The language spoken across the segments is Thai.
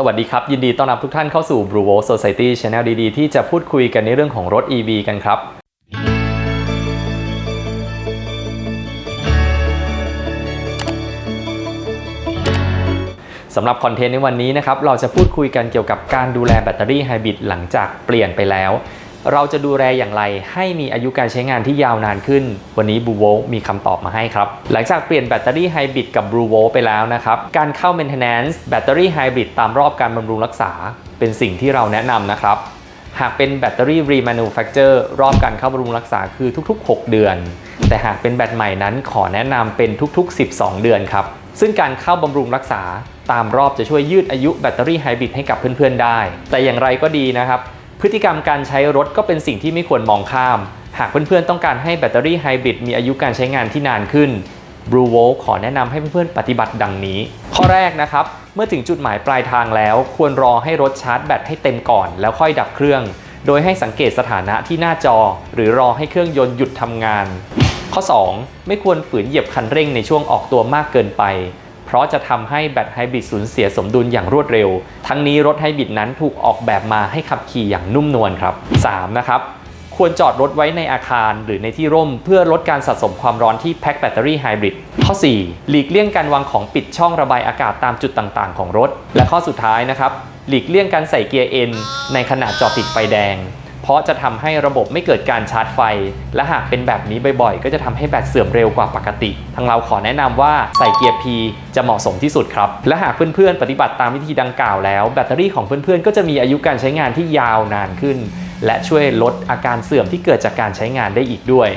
สวัสดีครับ ยินดีต้อนรับทุกท่านเข้าสู่ Blue Wall Society Channel ดีๆ ที่จะพูดคุยกันในเรื่องของรถ EV กันครับ สำหรับคอนเทนต์ในวันนี้นะครับ เราจะพูดคุยกันเกี่ยวกับการดูแลแบตเตอรี่ไฮบริดหลังจากเปลี่ยนไปแล้ว เราจะดูแลอย่างไรให้มีอายุการใช้งานที่ยาวนานขึ้น วันนี้ Blue Volt มีคำตอบมาให้ครับ หลังจากเปลี่ยนแบตเตอรี่ไฮบริดกับ Blue Volt ไปแล้วนะครับ การเข้า Maintenance แบตเตอรี่ไฮบริดตามรอบการบำรุงรักษา เป็นสิ่งที่เราแนะนำนะครับ หากเป็นแบตเตอรี่ remanufacture รอบการเข้าบำรุงรักษาคือทุก ๆ 6 เดือน แต่หากเป็นแบตใหม่นั้นขอแนะนำเป็นทุก ๆ 12 เดือนครับซึ่งการเข้าบำรุงรักษาตามรอบจะช่วยยืดอายุแบตเตอรี่ไฮบริดให้กับเพื่อนๆได้ แต่อย่างไรก็ดีนะครับ พฤติกรรมการใช้รถก็เป็นสิ่งที่ไม่ควรมองข้าม หากเพื่อนๆต้องการให้แบตเตอรี่ไฮบริดมีอายุการใช้งานที่นานขึ้น Blue Volt ขอแนะนำให้เพื่อนๆปฏิบัติดังนี้ ข้อแรกนะครับ เมื่อถึงจุดหมายปลายทางแล้ว ควรรอให้รถชาร์จแบตให้เต็มก่อนแล้วค่อยดับเครื่อง โดยให้สังเกตสถานะที่หน้าจอ หรือรอให้เครื่องยนต์หยุดทำงาน ข้อ 2 ไม่ควรฝืนเหยียบคันเร่งในช่วงออกตัวมากเกินไป เพราะจะทำให้แบตไฮบริดสูญเสียสมดุลอย่างรวดเร็ว ทั้งนี้รถไฮบริดนั้นถูกออกแบบมาให้ขับขี่อย่างนุ่มนวลครับ 3. นะครับควรจอดรถไว้ในอาคารหรือในที่ร่ม เพื่อลดการสะสมความร้อนที่แพ็คแบตเตอรี่ไฮบริดข้อ 4 หลีกเลี่ยงการวางของปิดช่องระบายอากาศตามจุดต่างๆ ของรถ และข้อสุดท้ายนะครับหลีกเลี่ยงการใส่เกียร์ N ในขณะจอดติดไฟแดง เพราะจะทำให้ระบบไม่เกิดการชาร์จไฟ และหากเป็นแบบนี้บ่อยๆ ก็จะทำให้แบตเสื่อมเร็วกว่าปกติ ทางเราขอแนะนำว่าใส่เกียร์ P จะเหมาะสมที่สุดครับ และหากเพื่อนๆ ปฏิบัติตามวิธีดังกล่าวแล้ว แบตเตอรี่ของเพื่อนๆ ก็จะมีอายุการใช้งานที่ยาวนานขึ้น และช่วยลดอาการเสื่อมที่เกิดจากการใช้งานได้อีกด้วย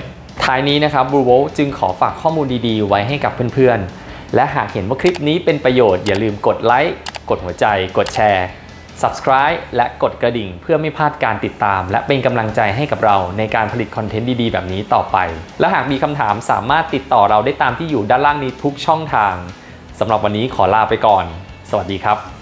ท้ายนี้นะครับ Bluevol จึงขอฝากข้อมูลดีๆ ไว้ให้กับเพื่อนๆ และหากเห็นว่าคลิปนี้เป็นประโยชน์อย่าลืมกดไลค์ กดหัวใจ กดแชร์ subscribe และกดกระดิ่ง เพื่อไม่พลาดการติดตาม และเป็นกำลังใจให้กับเราในการผลิตคอนเทนต์ดีๆ แบบนี้ต่อไป และหากมีคำถามสามารถติดต่อเราได้ตามที่อยู่ด้านล่างนี้ทุกช่องทางสำหรับวันนี้ขอลาไปก่อน สวัสดีครับ